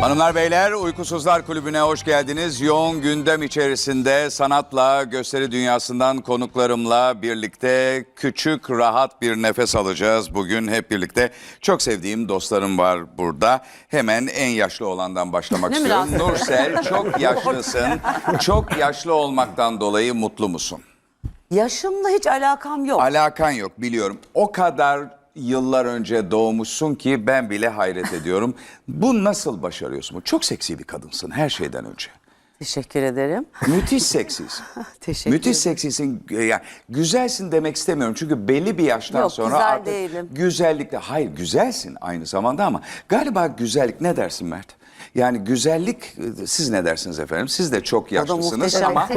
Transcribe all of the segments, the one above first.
Hanımlar beyler Uykusuzlar Kulübü'ne hoş geldiniz. Yoğun gündem içerisinde sanatla, gösteri dünyasından konuklarımla birlikte küçük rahat bir nefes alacağız. Bugün hep birlikte çok sevdiğim dostlarım var burada. Hemen en yaşlı olandan başlamak Ne istiyorum. münasebet. Nursel çok yaşlısın. çok yaşlı olmaktan dolayı mutlu musun? Yaşımla hiç alakam yok. Alakan yok biliyorum. O kadar yıllar önce doğmuşsun ki ben bile hayret ediyorum. Bu nasıl başarıyorsun? Çok seksi bir kadınsın her şeyden önce. Teşekkür ederim. Müthiş seksisin. Teşekkür Müthiş seksisin. Yani güzelsin demek istemiyorum. Çünkü belli bir yaştan Yok, sonra güzel artık değilim. güzellikte hayır güzelsin aynı zamanda ama galiba güzellik ne dersin Mert? Yani güzellik siz ne dersiniz efendim? Siz de çok yaşlısınız ama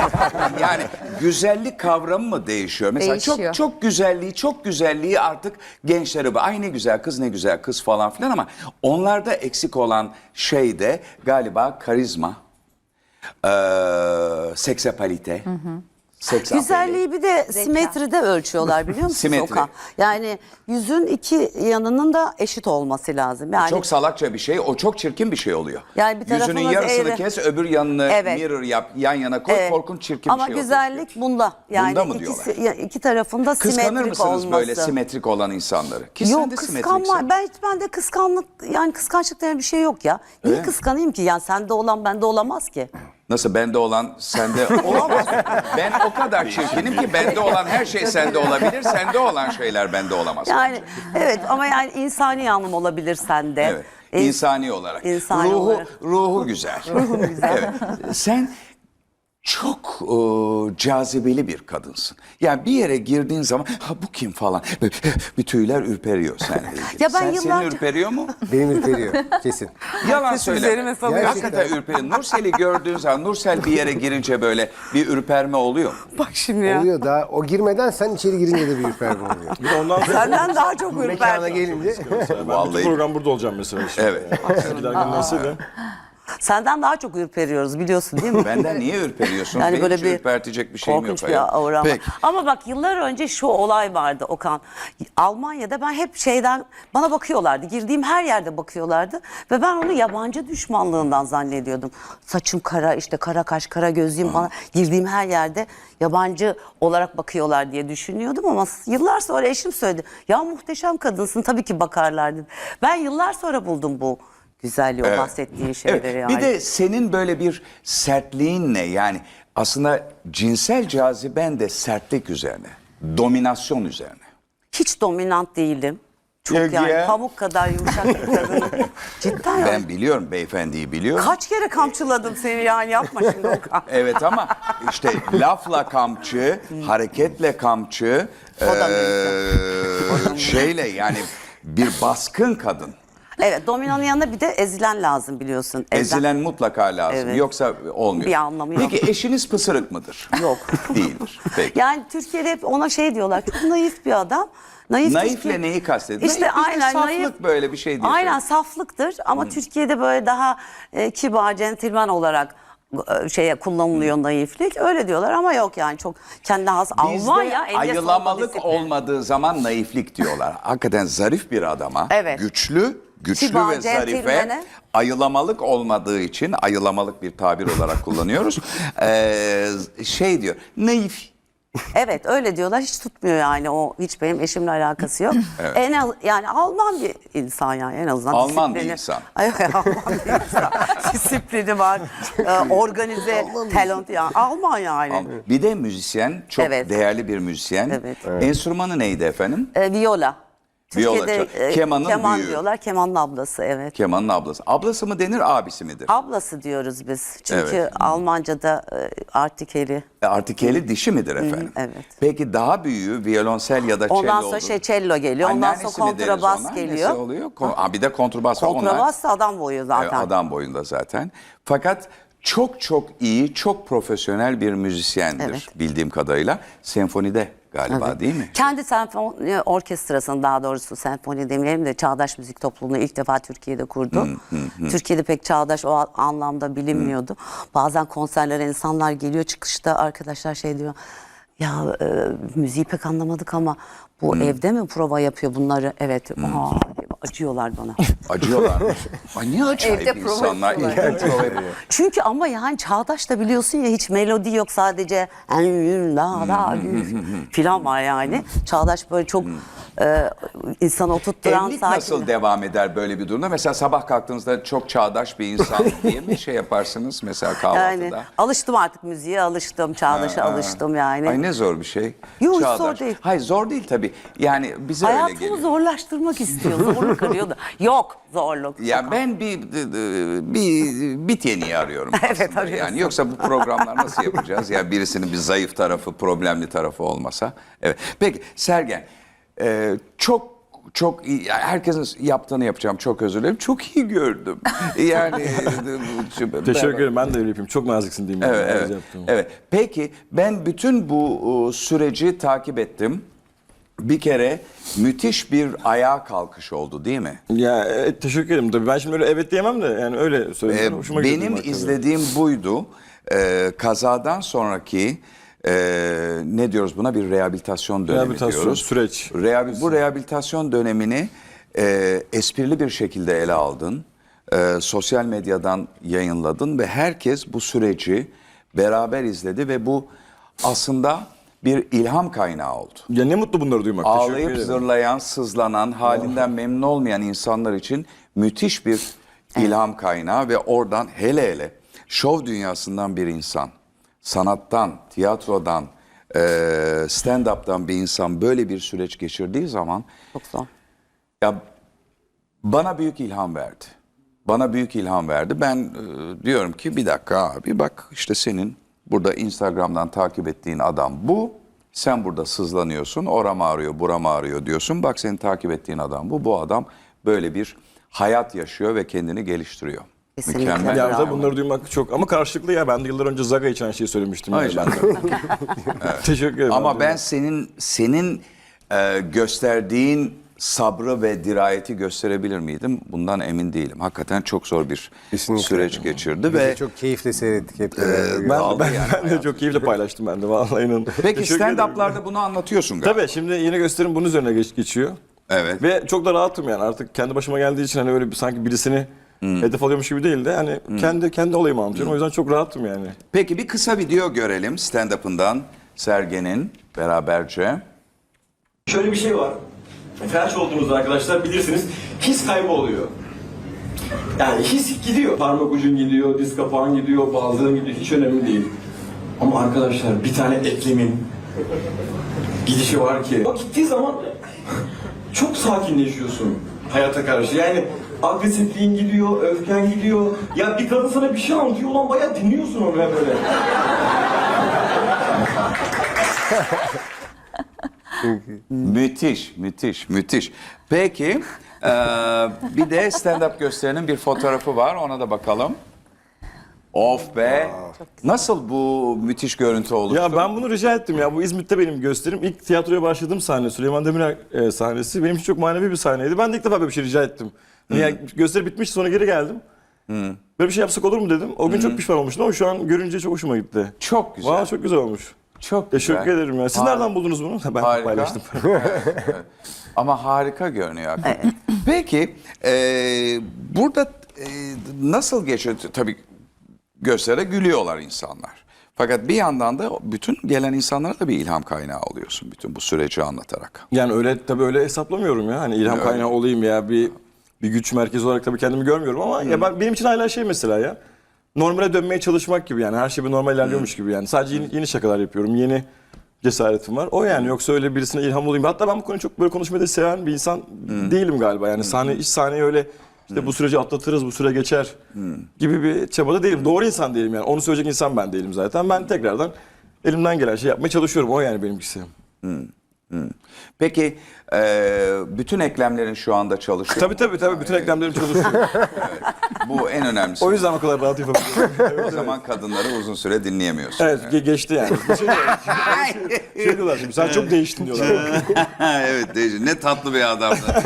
yani güzellik kavramı mı değişiyor? Mesela Değişiyor. çok çok güzelliği, çok güzelliği artık gençlere ay ne güzel kız ne güzel kız falan filan ama onlarda eksik olan şey de galiba karizma, e, seksapalite. Hı hı. 80 Güzelliği bir de Zeka. simetride ölçüyorlar biliyor musunuz Simetri. Yani yüzün iki yanının da eşit olması lazım. Yani Çok salakça bir şey. O çok çirkin bir şey oluyor. Yani bir Yüzünün yarısını eğri. kes, öbür yanını Evet. mirror yap, yan yana koy. Evet. Korkunç çirkin Ama bir şey ortaya güzellik çıkıyor. bunda. Yani Bunda mı ikisi, diyorlar? ya iki tarafında Kıskanır simetrik mısınız böyle simetrik olan insanları? Ki sen de Yok kıskanma. Ben ben de kıskanlık yani kıskançlık denen bir şey yok ya. Niye Öyle kıskanayım ki? Yani sende olan bende olamaz ki. Nasıl bende olan sende olamaz. ben o kadar çirkinim ki bende olan her şey sende olabilir. Sende olan şeyler bende olamaz. Yani evet ama yani insani anlam olabilir sende. Evet. İns- İnsani olarak. İnsani ruhu olarak. ruhu güzel. Ruhu güzel. Evet. Sen çok e, cazibeli bir kadınsın. Yani bir yere girdiğin zaman ha bu kim falan böyle, bir tüyler ürperiyor sen. Ya ben sen yıllarca- senin ürperiyor mu? Benim ürperiyor kesin. Yalan söyle. üzerime salıyor. Hakikaten ürperiyor. Nursel'i gördüğün zaman Nursel bir yere girince böyle bir ürperme oluyor mu? Bak şimdi ya. Oluyor da o girmeden sen içeri girince de bir ürperme oluyor. Bir de ondan sonra Senden daha çok Mekana ürperdim. gelince ben Vallahi. bütün program burada olacağım mesela. Işte. Evet. Giderken neyse de. Senden daha çok ürperiyoruz biliyorsun değil mi? Benden niye ürperiyorsun? Yani Benim böyle hiç bir ürpertecek bir şeyim Korkunç yok. bir aura var. Peki. Ama bak yıllar önce şu olay vardı Okan. Almanya'da ben hep şeyden bana bakıyorlardı. Girdiğim her yerde bakıyorlardı. Ve ben onu yabancı düşmanlığından zannediyordum. Saçım kara işte kara kaş kara gözlüğüm bana girdiğim her yerde yabancı olarak bakıyorlar diye düşünüyordum ama yıllar sonra eşim söyledi. Ya muhteşem kadınsın tabii ki bakarlar dedi. Ben yıllar sonra buldum bu güzelliği o bahsettiğin şeyleri Evet, yani. Bir de senin böyle bir sertliğinle yani aslında cinsel caziben de sertlik üzerine, dominasyon üzerine. Hiç dominant değilim. Çok Yok yani ya. pamuk kadar yumuşak bir kadınım. Cidden ya. Ben biliyorum beyefendiyi biliyorum. Kaç kere kamçıladım seni yani yapma şimdi Okan. Evet ama işte lafla kamçı, hareketle kamçı, da eee, şeyle yani bir baskın kadın. Evet dominanın yanına bir de ezilen lazım biliyorsun. Ezilen. Ezilen mutlaka lazım. Evet. Yoksa olmuyor. Bir anlamı yok. Peki eşiniz pısırık mıdır? Yok. Değildir. Peki. Yani Türkiye'de hep ona şey diyorlar çok naif bir adam. Naif Naifle neyi kastediyorsun? İşte Naif aynen saflık naif. böyle bir şey diye Aynen söylüyorum. saflıktır ama Türkiye'de böyle daha e, kibar, centilmen olarak e, şeye kullanılıyor naiflik. Öyle diyorlar ama yok yani çok kendi has. Bizde Almanya ayılamalık olmadığı zaman naiflik diyorlar. Hakikaten zarif bir adama, Evet. güçlü, güçlü Kibar, ve zarife ayılamalık olmadığı için ayılamalık bir tabir olarak kullanıyoruz. Ee, şey diyor, naif. Evet öyle diyorlar hiç tutmuyor yani o hiç benim eşimle alakası yok. En az, yani Alman bir insan yani en azından. Alman bir insan. Ay, Alman bir insan. Disiplini var, e, organize, talent yani Alman yani. Bir de müzisyen, çok Evet. değerli bir müzisyen. Evet. Enstrümanı neydi efendim? E, viola. Türkiye'de çal- kemanın keman büyüğü. diyorlar, kemanın ablası evet. Kemanın ablası. Ablası mı denir, abisi midir? Ablası diyoruz biz. Çünkü Evet. Almanca'da e, artikeli. Artikeli dişi midir efendim? evet. Peki daha büyüğü viyolonsel ya da cello Ondan sonra olur. şey cello geliyor. Ondan sonra Anneannesi mi deriz kontrabas geliyor. Oluyor? Kon- Aa, bir de kontrabas var. Onlar- Kontrabas da adam boyu zaten. Evet, adam boyunda zaten. Fakat çok çok iyi, çok profesyonel bir müzisyendir Evet. bildiğim kadarıyla. Senfonide galiba değil mi? Kendi senfoni orkestrasını daha doğrusu senfoni demeyelim de çağdaş müzik topluluğunu ilk defa Türkiye'de kurdu. Türkiye'de pek çağdaş o anlamda bilinmiyordu. Bazen konserlere insanlar geliyor çıkışta arkadaşlar şey diyor. Ya e, müziği pek anlamadık ama bu evde mi prova yapıyor bunları? Evet. Aa, acıyorlar bana. Acıyorlar. Ay ne acayip Evde prova insanlar. yapıyorlar. İlkel prova yapıyor. Çünkü ama yani Çağdaş da biliyorsun ya hiç melodi yok sadece la la filan var yani. Çağdaş böyle çok e, insanı oturtturan Evlilik sakin. nasıl devam eder böyle bir durumda? Mesela sabah kalktığınızda çok çağdaş bir insan diye mi şey yaparsınız mesela kahvaltıda? Yani alıştım artık müziğe alıştım, Çağdaş'a alıştım yani. Ay ne zor bir şey. Yok, hiç zor değil. Hayır zor değil tabii. Yani bize öyle Hayatımı geliyor. zorlaştırmak istiyor. Zorluk arıyor da. Yok zorluk. Ya ben bir bir bit yeniği arıyorum Evet, aslında. arıyorsun. Yani yoksa bu programlar nasıl yapacağız? Ya birisinin bir zayıf tarafı, problemli tarafı olmasa. Evet. Peki Sergen, e, çok çok iyi. Herkesin yaptığını yapacağım. Çok özür dilerim. Çok iyi gördüm. Yani Teşekkür ederim. Ben de öyle yapayım. Çok naziksin diyeyim. Evet, yani, evet, evet. Peki ben bütün bu e, süreci takip ettim. Bir kere müthiş bir ayağa kalkış oldu değil mi? Ya evet, teşekkür ederim. Tabii ben şimdi öyle evet diyemem de yani öyle Ee, söyleyeyim. Hoşuma gidiyor benim izlediğim buydu. Ee, kazadan sonraki e, ne diyoruz buna bir rehabilitasyon dönemi Rehabilitasyon, diyoruz. süreç. Rehabil- bu rehabilitasyon dönemini e, esprili bir şekilde ele aldın. E, sosyal medyadan yayınladın ve herkes bu süreci beraber izledi ve bu aslında bir ilham kaynağı oldu. Ya ne mutlu bunları duymak. Teşekkür Ağlayıp zırlayan, sızlanan, halinden memnun olmayan insanlar için müthiş bir ilham kaynağı ve oradan hele hele şov dünyasından bir insan, sanattan, tiyatrodan, eee, stand-up'tan bir insan böyle bir süreç geçirdiği zaman Çok zor. ya bana büyük ilham verdi. Bana büyük ilham verdi. Ben e, diyorum ki bir dakika abi bak işte senin burada Instagram'dan takip ettiğin adam bu. Sen burada sızlanıyorsun. Oram ağrıyor, buram ağrıyor diyorsun. Bak senin takip ettiğin adam bu. Bu adam böyle bir hayat yaşıyor ve kendini geliştiriyor. Kesinlikle. Mükemmel. Ya da bunları duymak çok ama karşılıklı ya ben de yıllar önce Zaga içen şeyi söylemiştim. Ay yani ben de. Teşekkür ederim. Ama ben senin senin e, gösterdiğin sabrı ve dirayeti gösterebilir miydim? Bundan emin değilim. Hakikaten çok zor bir Kesinlikle. süreç geçirdi Biz ve çok keyifle seyrettik hep beraber. ben, ben, yani ben de çok keyifle paylaştım ben de vallahi inanın. Peki stand-up'larda bunu anlatıyorsun galiba. Tabii şimdi yeni gösterim bunun üzerine geç, geçiyor. Evet. Ve çok da rahatım yani artık kendi başıma geldiği için hani öyle bir sanki birisini hedef alıyormuş gibi değil de hani kendi kendi olayımı anlatıyorum. O yüzden çok rahatım yani. Peki bir kısa video görelim stand-up'ından Sergen'in beraberce. Şöyle bir şey var. Felç olduğunuzda arkadaşlar bilirsiniz his kaybı oluyor. Yani his gidiyor. Parmak ucun gidiyor, diz kapağın gidiyor, bazıların gidiyor. Hiç önemli değil. Ama arkadaşlar bir tane eklemin gidişi var ki. O gittiği zaman çok sakinleşiyorsun hayata karşı. Yani agresifliğin gidiyor, öfken gidiyor. Ya bir kadın sana bir şey anlatıyor ulan bayağı dinliyorsun onu ya böyle. Müthiş, müthiş, müthiş. Peki eee, bir de stand-up gösterinin bir fotoğrafı var ona da bakalım. Of be. Nasıl bu müthiş görüntü oluştu? Ya ben bunu rica ettim ya. Bu İzmit'te benim gösterim. İlk tiyatroya başladığım sahne Süleyman Demirel e, sahnesi. Benim için çok manevi bir sahneydi. Ben de ilk defa böyle bir şey rica ettim. Yani gösteri bitmiş sonra geri geldim. Böyle bir şey yapsak olur mu dedim. O gün çok pişman olmuştum ama şu an görünce çok hoşuma gitti. Çok güzel. Valla çok güzel olmuş. Çok güzel. Teşekkür ederim ya. Siz Harika. nereden buldunuz bunu? Ben Harika. paylaştım. Ama harika görünüyor. hakikaten. Peki eee, burada eee, nasıl geçiyor? Tabii göstere gülüyorlar insanlar. Fakat bir yandan da bütün gelen insanlara da bir ilham kaynağı oluyorsun bütün bu süreci anlatarak. Yani öyle tabii öyle hesaplamıyorum ya. Hani ilham Öyle. kaynağı olayım ya bir bir güç merkezi olarak tabii kendimi görmüyorum ama ya ben, benim için hala şey mesela ya. Normale dönmeye çalışmak gibi yani her şey bir normal ilerliyormuş gibi yani. Sadece yeni, yeni şakalar yapıyorum. Yeni cesaretim var. O yani yoksa öyle birisine ilham olayım. Hatta ben bu konuyu çok böyle konuşmayı da seven bir insan değilim galiba. Yani sahne iş sahneyi öyle işte bu süreci atlatırız, bu süre geçer gibi bir çabada değilim. Doğru insan değilim yani. Onu söyleyecek insan ben değilim zaten. Ben tekrardan elimden gelen şey yapmaya çalışıyorum. O yani benimkisi. Peki eee, bütün eklemlerin şu anda çalışıyor. Tabii tabii tabii bütün eklemlerim çalışıyor. Bu en önemlisi. o yüzden o kadar rahat yapabiliyorum. O zaman kadınları uzun süre dinleyemiyorsun. evet ge- geçti yani. Bir şey, şey diyorlar şimdi sen çok değiştin diyorlar. evet Deci, ne tatlı bir adamdı.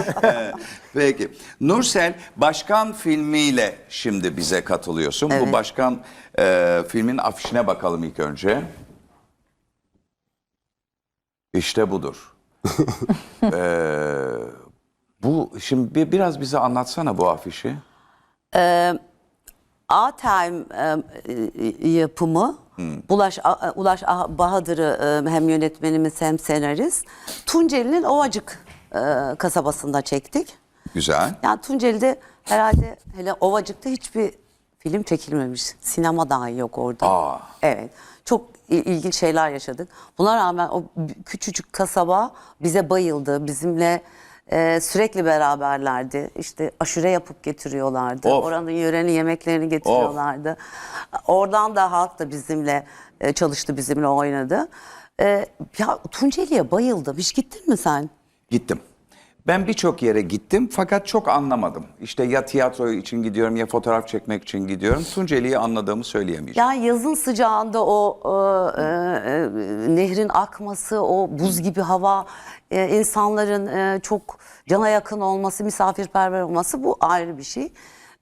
Peki. Nursel Başkan filmiyle şimdi bize katılıyorsun. Bu Başkan e, filmin afişine bakalım ilk önce. İşte budur. Ee, Bu şimdi bir, biraz bize anlatsana bu afişi. A-Time e, yapımı Ulaş, A- Ulaş Bahadır'ı e, hem yönetmenimiz hem senarist. Tunceli'nin Ovacık e, kasabasında çektik. Güzel. Yani Tunceli'de herhalde hele Ovacık'ta hiçbir film çekilmemiş. Sinema dahi yok orada. Aa. Evet. Çok ilginç şeyler yaşadık. Buna rağmen o küçücük kasaba bize bayıldı. Bizimle e, sürekli beraberlerdi. İşte aşure yapıp getiriyorlardı. Of. Oranın yörenin yemeklerini getiriyorlardı. Oradan da halk da bizimle e, çalıştı, bizimle oynadı. E, ya Tunceli'ye bayıldım. Hiç gittin mi sen? Gittim. Ben birçok yere gittim fakat çok anlamadım. İşte ya tiyatro için gidiyorum ya fotoğraf çekmek için gidiyorum. Tunceli'yi anladığımı söyleyemeyeceğim. Ya yazın sıcağında o e, e, e, nehrin akması, o buz gibi hava, e, insanların e, çok cana yakın olması, misafirperver olması bu ayrı bir şey.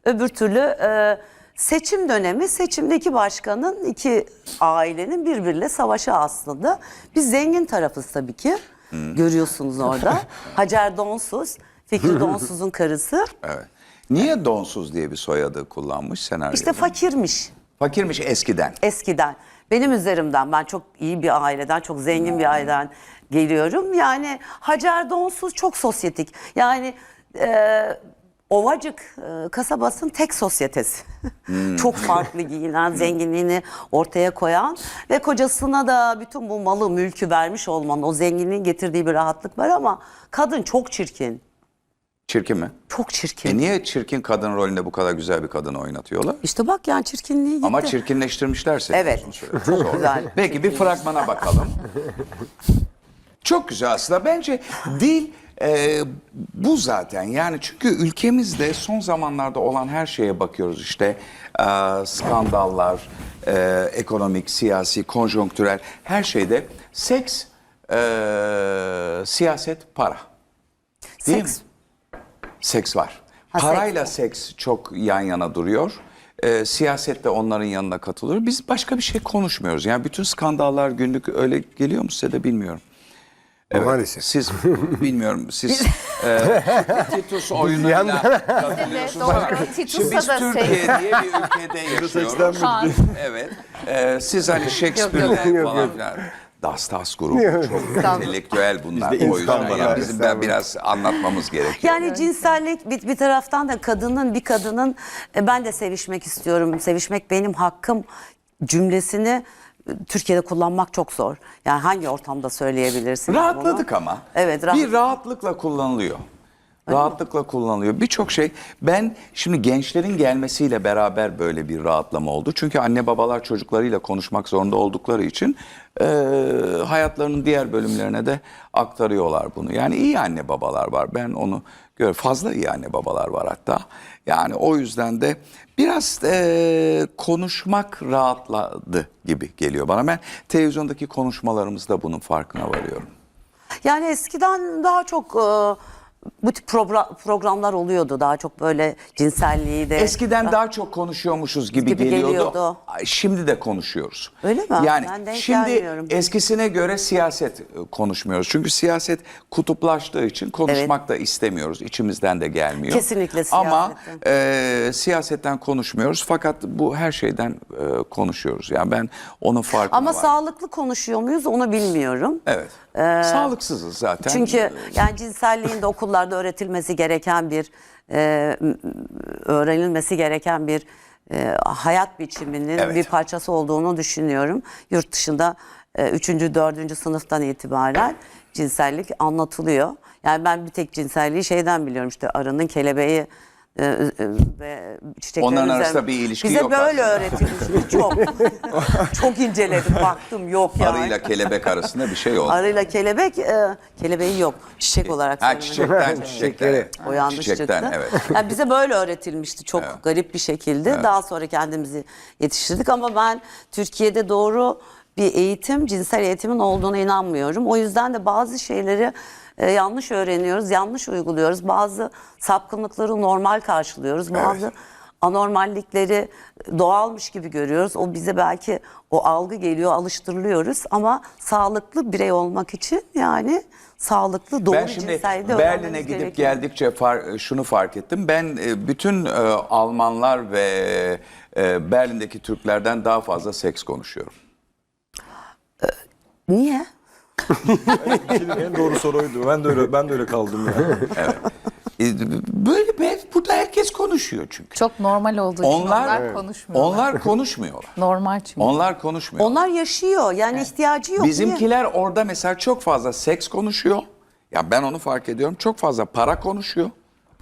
Öbür türlü e, seçim dönemi, seçimdeki başkanın iki ailenin birbiriyle savaşı aslında. Biz zengin tarafız tabii ki. Görüyorsunuz orada. Hacer Donsuz, Fikri Donsuz'un karısı. Evet. Niye donsuz diye bir soyadı kullanmış senaryoda? İşte fakirmiş. Fakirmiş eskiden. eskiden benim üzerimden ben çok iyi bir aileden çok zengin bir aileden geliyorum. Yani Hacer Donsuz çok sosyetik. Yani e, Ovacık e, kasabasının tek sosyetesi. çok farklı giyinen, zenginliğini ortaya koyan ve kocasına da bütün bu malı, mülkü vermiş olmanın o zenginliğin getirdiği bir rahatlık var ama kadın çok çirkin. Çirkin mi? Çok çirkin. E niye çirkin kadın rolünde bu kadar güzel bir kadını oynatıyorlar? İşte bak yani çirkinliği gitti. Ama çirkinleştirmişler seni. Evet. Çok güzel. Peki bir fragmana bakalım. Çok güzel aslında. Bence dil e, bu zaten. Yani çünkü ülkemizde son zamanlarda olan her şeye bakıyoruz. İşte e, skandallar, e, ekonomik, siyasi, konjonktürel her şeyde seks, e, siyaset, para. Değil Seks. mi? Seks var. Ha, Parayla seks seks çok yan yana duruyor. Ee, siyaset de onların yanına katılıyor. Biz başka bir şey konuşmuyoruz. Yani bütün skandallar günlük öyle geliyor mu size de bilmiyorum. Maalesef. Siz bilmiyorum siz e, Titus oyunuyla katılıyorsunuz. doğru. Şimdi Titus'a biz da Türkiye seks. diye bir ülkede yaşıyoruz. Evet. Ee, siz hani Shakespeare'le falan filan. Das Das grubu çok entelektüel bunlar. Bizde o yüzden yani bizim ben biraz anlatmamız gerekiyor. Yani cinsellik bir, bir taraftan da kadının bir kadının e, ben de sevişmek istiyorum. Sevişmek benim hakkım cümlesini e, Türkiye'de kullanmak çok zor. Yani hangi ortamda söyleyebilirsin? Rahatladık bunu? ama. Evet, rahat- Bir rahatlıkla kullanılıyor. Rahatlıkla kullanılıyor. Birçok şey ben şimdi gençlerin gelmesiyle beraber böyle bir rahatlama oldu. Çünkü anne babalar çocuklarıyla konuşmak zorunda oldukları için e, hayatlarının diğer bölümlerine de aktarıyorlar bunu. Yani iyi anne babalar var. Ben onu fazla iyi anne babalar var hatta. Yani o yüzden de biraz e, konuşmak rahatladı gibi geliyor bana. Ben televizyondaki konuşmalarımızda bunun farkına varıyorum. Yani eskiden daha çok e, bu tip progra- programlar oluyordu. Daha çok böyle cinselliği de. Eskiden daha çok konuşuyormuşuz gibi, Gibi geliyordu. geliyordu. Şimdi de konuşuyoruz. Öyle mi? Yani Ben denk şimdi gelmiyorum. eskisine göre siyaset e, konuşmuyoruz. Çünkü siyaset kutuplaştığı için konuşmak da istemiyoruz. İçimizden de gelmiyor. Kesinlikle Ama siyasetten. e, siyasetten konuşmuyoruz. Fakat bu her şeyden e, konuşuyoruz. Yani ben onun farkına Ama var. sağlıklı konuşuyor muyuz onu bilmiyorum. Evet. Sağlıksızız zaten. Çünkü yani cinselliğin de okullarda öğretilmesi gereken bir e, öğrenilmesi gereken bir e, hayat biçiminin Evet. bir parçası olduğunu düşünüyorum. Yurt dışında 3. 4. sınıftan itibaren cinsellik anlatılıyor. Yani ben bir tek cinselliği şeyden biliyorum işte arının kelebeği e, e, ve çiçeklerin Onların üzerine- arasında bir ilişki Bize yok böyle aslında. öğretilmiş. Çok. Çok inceledim, baktım yok yani. Arıyla kelebek arasında bir şey oldu. Arıyla kelebek, e, kelebeği yok. Çiçek olarak Ha söylemek çiçekten, çiçekten. O yanlış Çiçekten, çıktı. evet. Yani bize böyle öğretilmişti çok garip bir şekilde. Daha sonra kendimizi yetiştirdik ama ben Türkiye'de doğru bir eğitim, cinsel eğitimin olduğuna inanmıyorum. O yüzden de bazı şeyleri e, yanlış öğreniyoruz, yanlış uyguluyoruz. Bazı sapkınlıkları normal karşılıyoruz. Bazı anormallikleri doğalmış gibi görüyoruz. O bize belki o algı geliyor, alıştırılıyoruz ama sağlıklı birey olmak için yani sağlıklı doğru ben şimdi Berlin'e gidip gerekiyor. geldikçe far- şunu fark ettim. Ben e, bütün e, Almanlar ve e, Berlin'deki Türklerden daha fazla seks konuşuyorum. Niye? En doğru soru oydu. Ben de öyle ben de öyle kaldım ya. E, Böyle be- burada herkes konuşuyor çünkü. Çok normal olduğu için onlar, Onlar konuşmuyorlar. onlar konuşmuyorlar. Normal çünkü. Onlar konuşmuyor. Onlar yaşıyor yani ihtiyacı yok. Niye? Bizimkiler orada mesela çok fazla seks konuşuyor. Ya ben onu fark ediyorum. Çok fazla para konuşuyor.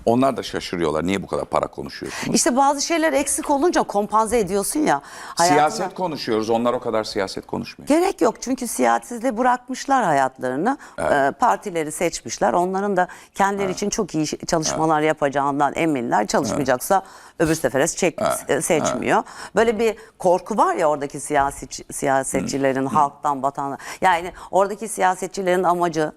Onlar da şaşırıyorlar. Niye bu kadar para konuşuyorsunuz? İşte bazı şeyler eksik olunca kompanze ediyorsun ya. hayatına. Siyaset konuşuyoruz. Onlar o kadar siyaset konuşmuyor. Gerek yok çünkü siyasizde bırakmışlar hayatlarını. Ee, partileri seçmişler. Onların da kendileri için çok iyi çalışmalar yapacağından eminler. Çalışmayacaksa öbür sefere çek, e, seçmiyor. Böyle bir korku var ya oradaki siyasetçi, siyasetçilerin halktan vatandaş. Yani oradaki siyasetçilerin amacı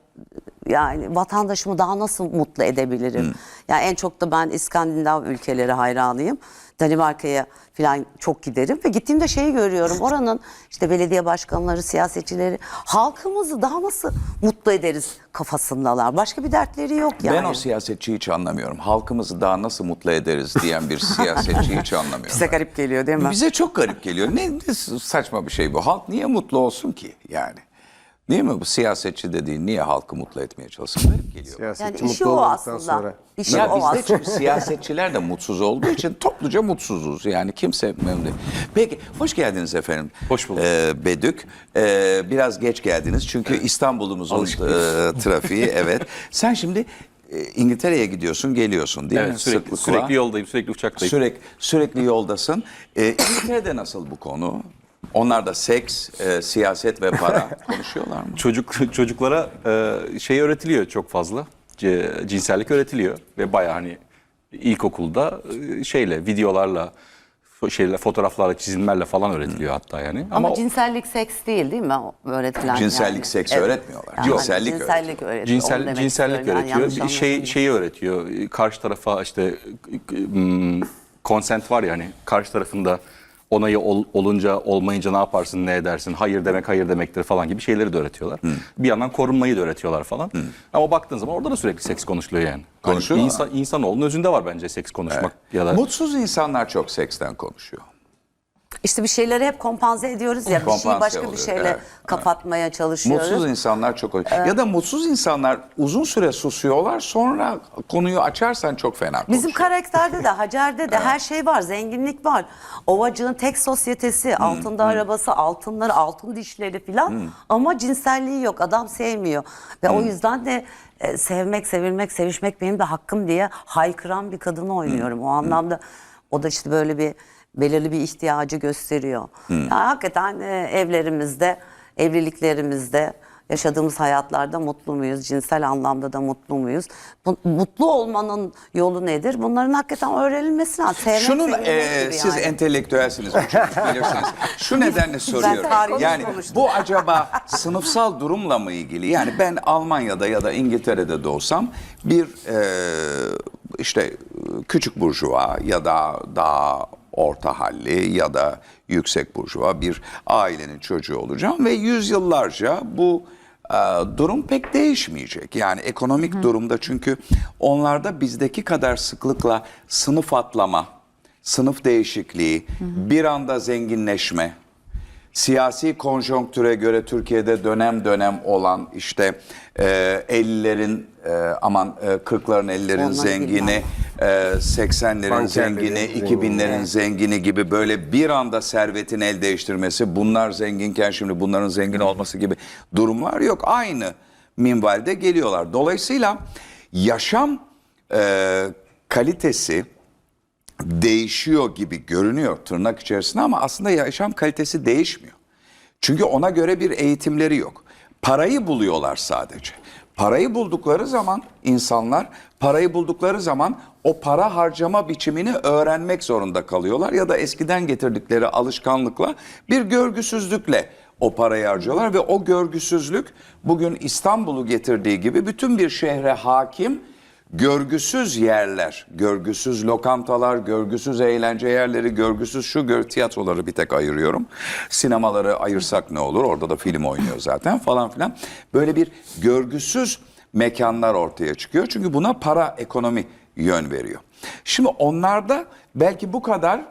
yani vatandaşımı daha nasıl mutlu edebilirim? Yani en çok da ben İskandinav ülkeleri hayranıyım. Danimarka'ya falan çok giderim ve gittiğimde şeyi görüyorum. Oranın işte belediye başkanları, siyasetçileri halkımızı daha nasıl mutlu ederiz kafasındalar. Başka bir dertleri yok yani. Ben o siyasetçiyi hiç anlamıyorum. Halkımızı daha nasıl mutlu ederiz diyen bir siyasetçiyi hiç anlamıyorum. Bize garip geliyor değil mi? Bize çok garip geliyor. Ne, ne saçma bir şey bu. Halk niye mutlu olsun ki yani? Değil mi bu siyasetçi dediğin niye halkı mutlu etmeye çalışsın? Garip geliyor. Siyasetçi Yani işi mutlu o aslında. sonra. İşi Ya o bizde aslında. çünkü siyasetçiler de mutsuz olduğu için topluca mutsuzuz. Yani kimse memnun değil. Peki hoş geldiniz efendim. Hoş bulduk. Ee, Bedük. Ee, biraz geç geldiniz çünkü İstanbul'umuzun e, trafiği evet. Sen şimdi e, İngiltere'ye gidiyorsun geliyorsun değil mi? Evet, sürekli, Sıklıkla. sürekli yoldayım, sürekli uçaktayım. Sürekli, sürekli yoldasın. Ee, İngiltere'de nasıl bu konu? Onlar da seks, e, siyaset ve para konuşuyorlar mı? Çocuk çocuklara e, şey öğretiliyor çok fazla. C- cinsellik öğretiliyor ve baya hani ilkokulda e, şeyle videolarla şeyle fotoğraflarla çizimlerle falan öğretiliyor hatta yani. Ama, o- cinsellik seks değil değil mi o öğretilen Cinsellik, yani? seks öğretmiyorlar. Yani Cinsellik cinsellik öğretiyor. Onu cinsel demek cinsellik istiyorum. Yani öğretiyor. yanlış Bir şey anlaşılmasın. şeyi öğretiyor. Karşı tarafa işte hmm, consent var ya hani karşı tarafında onayı ol- olunca olmayınca ne yaparsın ne edersin hayır demek hayır demektir falan gibi şeyleri de öğretiyorlar. Bir yandan korunmayı da öğretiyorlar falan. Ama baktığın zaman orada da sürekli seks konuşuluyor yani. Hani insan, insanoğlunun özünde var bence seks konuşmak ya da Mutsuz insanlar çok seksten konuşuyor. İşte bir şeyleri hep kompanze ediyoruz ya. Bir şeyi Kompanse başka bir oluyor, şeyle evet, kapatmaya çalışıyoruz. Mutsuz insanlar çok ya da mutsuz insanlar uzun süre susuyorlar sonra konuyu açarsan çok fena konuşuyor. Bizim karakterde de Hacer'de de her şey var. Zenginlik var. Ovacığın tek sosyetesi, altında arabası, altınları, altın dişleri filan. Ama cinselliği yok. Adam sevmiyor. Ve o yüzden de e, sevmek, sevilmek, sevişmek benim de hakkım diye haykıran bir kadını oynuyorum. O anlamda o da işte böyle bir belirli bir ihtiyacı gösteriyor. Yani hakikaten e, evlerimizde, evliliklerimizde yaşadığımız hayatlarda mutlu muyuz? Cinsel anlamda da mutlu muyuz? Bu, mutlu olmanın yolu nedir? Bunların hakikaten öğrenilmesi lazım. Sevmek, Şunun e, gibi siz yani. entelektüelsiniz bilirsiniz. Şu nedenle soruyorum. Yani bu acaba sınıfsal durumla mı ilgili? Yani ben Almanya'da ya da İngiltere'de doğsam bir e, işte küçük burjuva ya da daha orta halli ya da yüksek burjuva bir ailenin çocuğu olacağım ve yüzyıllarca bu e, durum pek değişmeyecek. Yani ekonomik durumda çünkü onlarda bizdeki kadar sıklıkla sınıf atlama, sınıf değişikliği, bir anda zenginleşme, siyasi konjonktüre göre Türkiye'de dönem dönem olan işte e, 50'lerin e, aman e, 40'ların 50'lerin Onları zengini, e, 80'lerin Bankerlerin zengini, zengini. 2000'lerin zengini gibi böyle bir anda servetin el değiştirmesi, bunlar zenginken şimdi bunların zengin olması gibi durumlar yok. Aynı minvalde geliyorlar. Dolayısıyla yaşam e, kalitesi değişiyor gibi görünüyor tırnak içerisinde ama aslında yaşam kalitesi değişmiyor. Çünkü ona göre bir eğitimleri yok. Parayı buluyorlar sadece. Parayı buldukları zaman insanlar parayı buldukları zaman o para harcama biçimini öğrenmek zorunda kalıyorlar ya da eskiden getirdikleri alışkanlıkla bir görgüsüzlükle o parayı harcıyorlar ve o görgüsüzlük bugün İstanbul'u getirdiği gibi bütün bir şehre hakim görgüsüz yerler, görgüsüz lokantalar, görgüsüz eğlence yerleri, görgüsüz şu gör tiyatroları bir tek ayırıyorum. Sinemaları ayırsak ne olur? Orada da film oynuyor zaten falan filan. Böyle bir görgüsüz mekanlar ortaya çıkıyor. Çünkü buna para ekonomi yön veriyor. Şimdi onlarda belki bu kadar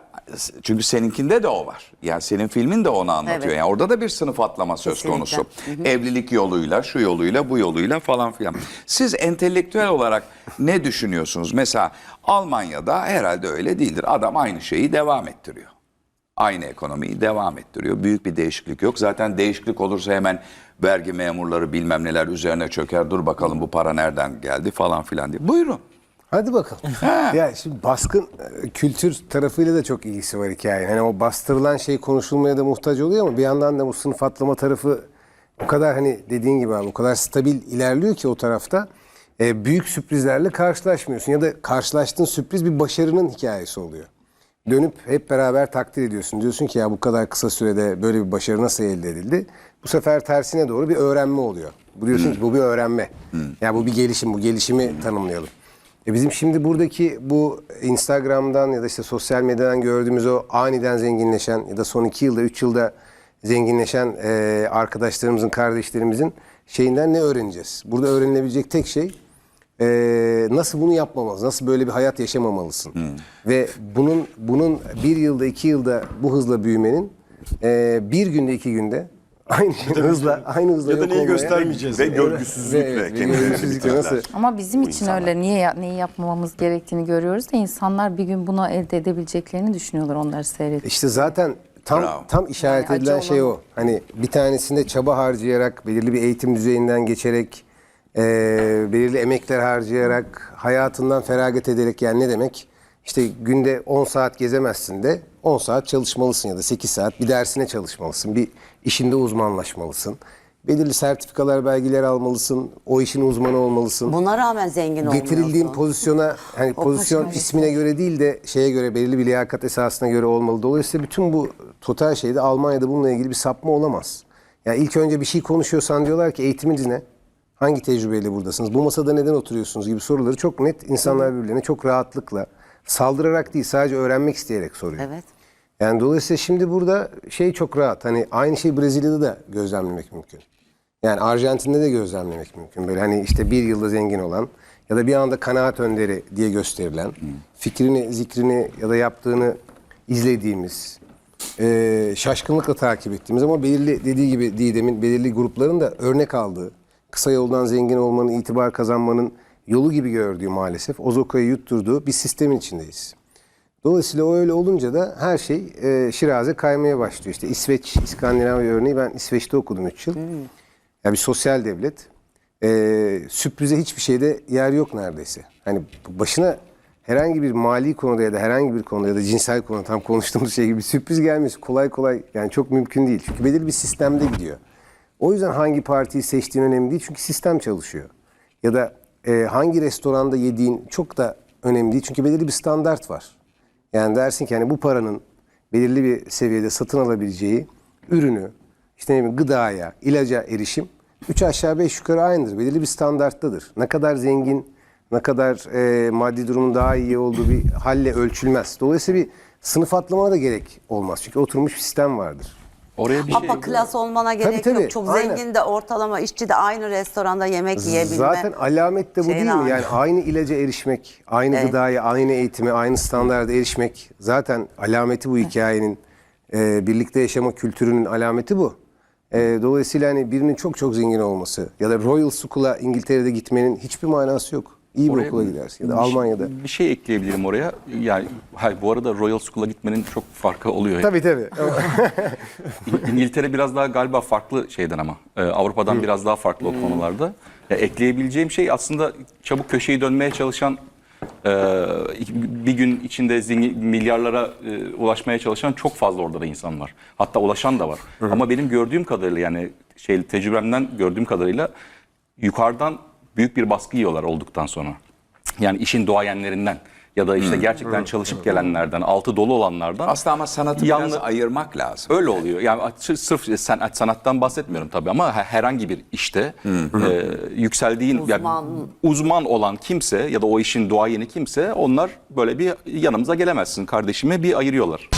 çünkü seninkinde de o var. Yani senin filmin de onu anlatıyor. Evet. Yani orada da bir sınıf atlama söz Kesinlikle. konusu. Evlilik yoluyla, şu yoluyla, bu yoluyla falan filan. Siz entelektüel olarak ne düşünüyorsunuz? Mesela Almanya'da herhalde öyle değildir. Adam aynı şeyi devam ettiriyor. Aynı ekonomiyi devam ettiriyor. Büyük bir değişiklik yok. Zaten değişiklik olursa hemen vergi memurları bilmem neler üzerine çöker. Dur bakalım bu para nereden geldi falan filan diye. Buyurun. Hadi bakalım. ya şimdi baskın e, kültür tarafıyla da çok ilgisi var hikayenin. Hani o bastırılan şey konuşulmaya da muhtaç oluyor ama bir yandan da bu sınıf atlama tarafı o kadar hani dediğin gibi abi o kadar stabil ilerliyor ki o tarafta e, büyük sürprizlerle karşılaşmıyorsun ya da karşılaştığın sürpriz bir başarının hikayesi oluyor. Dönüp hep beraber takdir ediyorsun. Diyorsun ki ya bu kadar kısa sürede böyle bir başarı nasıl elde edildi? Bu sefer tersine doğru bir öğrenme oluyor. Bu diyorsun ki bu bir öğrenme. Ya bu bir gelişim, bu gelişimi tanımlayalım. E bizim şimdi buradaki bu Instagram'dan ya da işte sosyal medyadan gördüğümüz o aniden zenginleşen ya da son iki yılda, üç yılda zenginleşen e, arkadaşlarımızın, kardeşlerimizin şeyinden ne öğreneceğiz? Burada öğrenilebilecek tek şey e, nasıl bunu yapmamalısın, nasıl böyle bir hayat yaşamamalısın. Ve bunun bunun bir yılda, iki yılda bu hızla büyümenin e, bir günde, iki günde aynı hızla, aynı hızla Ya da yok neyi olmaya- göstermeyeceğiz. Ve görgüsüzlükle Ve- ve kendilerini görgüsüzlükle bitirdiler. nasıl Ama bizim Bu için insanlar. öyle niye ya- neyi yapmamamız gerektiğini görüyoruz da insanlar bir gün bunu elde edebileceklerini düşünüyorlar onları seyredip. İşte zaten tam Bravo. tam işaret Yani acı edilen şey olan- o. Hani bir tanesinde çaba harcayarak, belirli bir eğitim düzeyinden geçerek, eee, belirli emekler harcayarak, hayatından feragat ederek yani ne demek? İşte günde 10 saat gezemezsin de 10 saat çalışmalısın ya da 8 saat bir dersine çalışmalısın. Bir işinde uzmanlaşmalısın. Belirli sertifikalar, belgeler almalısın. O işin uzmanı olmalısın Buna rağmen zengin getirildiğin olmuyorsun. pozisyona hani O pozisyon ismine göre değil de şeye göre belirli bir liyakat esasına göre olmalı. Dolayısıyla bütün bu total şeyde Almanya'da bununla ilgili bir sapma olamaz. Yani ilk önce bir şey konuşuyorsan diyorlar ki eğitiminiz ne? Hangi tecrübeyle buradasınız? Bu masada neden oturuyorsunuz gibi soruları çok net insanlar birbirlerine çok rahatlıkla saldırarak değil sadece öğrenmek isteyerek soruyor. Evet. Yani dolayısıyla şimdi burada şey çok rahat. Hani aynı şey Brezilya'da da gözlemlemek mümkün. Yani Arjantin'de de gözlemlemek mümkün. Böyle hani işte bir yılda zengin olan ya da bir anda kanaat önderi diye gösterilen, fikrini, zikrini ya da yaptığını izlediğimiz, e, şaşkınlıkla takip ettiğimiz ama belirli dediği gibi Didem'in belirli grupların da örnek aldığı, kısa yoldan zengin olmanın, itibar kazanmanın yolu gibi gördüğü maalesef Ozoka'yı yutturduğu bir sistemin içindeyiz. Dolayısıyla o öyle olunca da her şey e, şiraze kaymaya başlıyor. İşte İsveç, İskandinavya örneği ben İsveç'te okudum 3 yıl. Ya bir sosyal devlet. E, sürprize hiçbir şeyde yer yok neredeyse. Hani başına herhangi bir mali konuda ya da herhangi bir konuda ya da cinsel konuda tam konuştuğumuz şey gibi sürpriz gelmesi kolay kolay yani çok mümkün değil. Çünkü belirli bir sistemde gidiyor. O yüzden hangi partiyi seçtiğin önemli değil çünkü sistem çalışıyor. Ya da e, hangi restoranda yediğin çok da önemli değil çünkü belirli bir standart var. Yani dersin ki hani bu paranın belirli bir seviyede satın alabileceği ürünü, işte ne bileyim gıdaya, ilaca erişim üç aşağı beş yukarı aynıdır. Belirli bir standarttadır. Ne kadar zengin, ne kadar e, maddi durumun daha iyi olduğu bir halle ölçülmez. Dolayısıyla bir sınıf atlamana da gerek olmaz. Çünkü oturmuş bir sistem vardır. Oraya bir şey... Apa klas olmana gerek tabii. yok. Çok Aynen. zengin de ortalama işçi de aynı restoranda yemek yiyebilme. Zaten alamet de bu şeyine değil mi? Yani aynı ilaca erişmek, aynı Evet. gıdaya, aynı eğitime, aynı standarda erişmek zaten alameti bu hikayenin. e, birlikte yaşama kültürünün alameti bu. E, dolayısıyla hani birinin çok çok zengin olması ya da Royal School'a İngiltere'de gitmenin hiçbir manası yok. İyi bir Oraya okula gidersin ya da bir şey- Almanya'da. Bir şey ekleyebilirim oraya. Yani hayır, bu arada Royal School'a gitmenin çok farkı oluyor. Tabii tabii. İngiltere biraz daha galiba farklı şeyden ama. Ee, Avrupa'dan biraz daha farklı o konularda. Ya, ekleyebileceğim şey aslında çabuk köşeyi dönmeye çalışan e, bir gün içinde zengin, milyarlara e, ulaşmaya çalışan çok fazla orada da insan var. Hatta ulaşan da var. Ama benim gördüğüm kadarıyla yani şey tecrübemden gördüğüm kadarıyla yukarıdan büyük bir baskı yiyorlar olduktan sonra. Yani işin doğayenlerinden. ya da işte gerçekten çalışıp gelenlerden, altı dolu olanlardan Aslında ama sanatı Yanlı- biraz ayırmak lazım. Öyle oluyor. Yani sırf sanat, sanattan bahsetmiyorum tabii ama he- herhangi bir işte e, yükseldiğin yani Uzman. uzman olan kimse ya da o işin duayeni kimse onlar böyle bir yanımıza gelemezsin kardeşime bir ayırıyorlar.